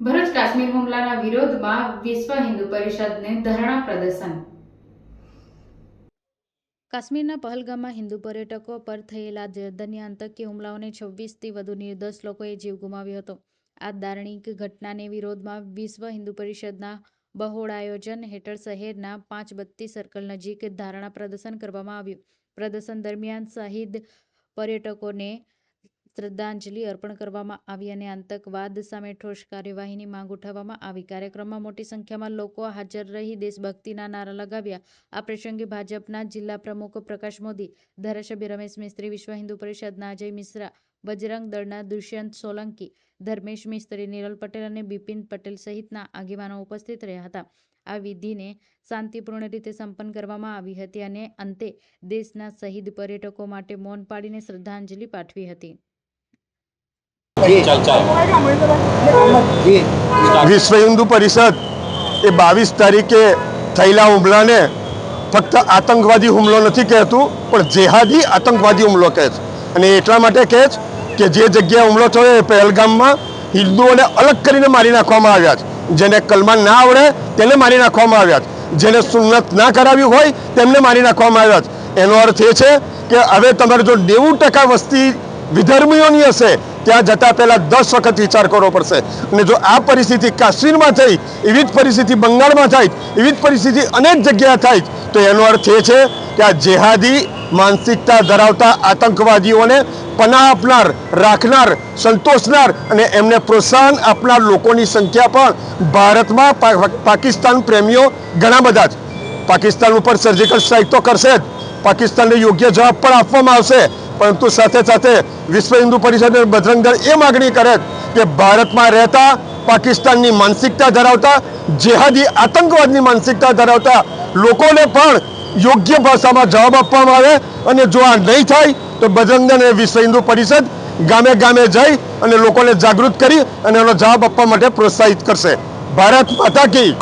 ભરૂચ કાશ્મીર હુમલાના વિરોધમાં વિશ્વ હિન્દુ પરિષદને ધરણા પ્રદર્શન. કાશ્મીરના પહલગામમાં હિન્દુ પર્યટકો પર થયેલા જર્દન્ય આતંકી હુમલાઓને છવ્વીસથી વધુ નિર્દોષ લોકોએ જીવ ગુમાવ્યો હતો. આ દારૂણિક ઘટનાને વિરોધમાં વિશ્વ હિન્દુ પરિષદના બહોળ આયોજન હેઠળ શહેરના પાંચ બત્તી સર્કલ નજીક ધારણા પ્રદર્શન કરવામાં આવ્યું. પ્રદર્શન દરમિયાન શહીદ પર્યટકોને શ્રદ્ધાંજલિ અર્પણ કરવામાં આવી અને આતંકવાદ સામે ઠોસ કાર્યવાહીની માંગ ઉઠાવવામાં આવી. કાર્યક્રમમાં મોટી સંખ્યામાં લોકો હાજર રહી દેશભક્તિના નારા લગાવ્યા. આ પ્રસંગે ભાજપના જિલ્લા પ્રમુખ પ્રકાશ મોદી, ધારાસભ્ય રમેશ મિસ્ત્રી, વિશ્વ હિન્દુ પરિષદના અજય મિશ્રા બજરંગ દળના દુષ્યંત સોલંકી, ધર્મેશ મિસ્ત્રી, નિરલ પટેલ અને બિપિન પટેલ સહિતના આગેવાનો ઉપસ્થિત રહ્યા હતા. આ વિધિને શાંતિપૂર્ણ રીતે સંપન્ન કરવામાં આવી હતી અને અંતે દેશના શહીદ પર્યટકો માટે મૌન પાડીને શ્રદ્ધાંજલિ પાઠવી હતી. વિશ્વ હિન્દુ પરિષદ એ બાવીસ તારીખે થયેલા હુમલાને ફક્ત આતંકવાદી હુમલો નથી કહેતું, પણ જેહાદી આતંકવાદી હુમલો કહે છે. અને એટલા માટે કહે છે કે જે જગ્યાએ હુમલો થયો એ પહેલગામમાં હિન્દુઓને અલગ કરીને મારી નાખવામાં આવ્યા છે. જેને કલમા ના આવડે તેને મારી નાખવામાં આવ્યા છે. જેને સુન્નત ના કરાવી હોય તેમને મારી નાખવામાં આવ્યા છે. એનો અર્થ એ છે કે હવે તમારે જો નેવું ટકા વસ્તી વિધર્મીઓની હશે, ત્યાં જતાં પહેલાં દસ વખત વિચાર કરવો પડશે. અને જો આ પરિસ્થિતિ કાશ્મીરમાં થઈ, એવી જ પરિસ્થિતિ બંગાળમાં થાય, એવી જ પરિસ્થિતિ અનેક જગ્યાએ થાય, તો એનો અર્થ એ છે કે આ જેહાદી માનસિકતા ધરાવતા આતંકવાદીઓને પનાહ આપનાર, રાખનાર, સંતોષનાર અને એમને પ્રોત્સાહન આપનાર લોકોની સંખ્યા પણ ભારતમાં પાકિસ્તાન પ્રેમીઓ ઘણા બધા જ. પાકિસ્તાન ઉપર સર્જિકલ સ્ટ્રાઇક તો કરશે જ. પાકિસ્તાનને યોગ્ય જવાબ પણ આપવામાં આવશે. પરંતુ સાથે સાથે વિશ્વ હિન્દુ પરિષદ અને બજરંગ એ માગણી કરે કે ભારતમાં રહેતા પાકિસ્તાનની માનસિકતા ધરાવતા જેહાદી આતંકવાદની માનસિકતા ધરાવતા લોકોને પણ યોગ્ય ભાષામાં જવાબ આપવામાં આવે અને જો આ નહીં થાય, તો બજરંગ એ વિશ્વ હિન્દુ પરિષદ ગામે ગામે જઈ અને લોકોને જાગૃત કરી અને એનો જવાબ આપવા માટે પ્રોત્સાહિત કરશે. ભારત માતા કી.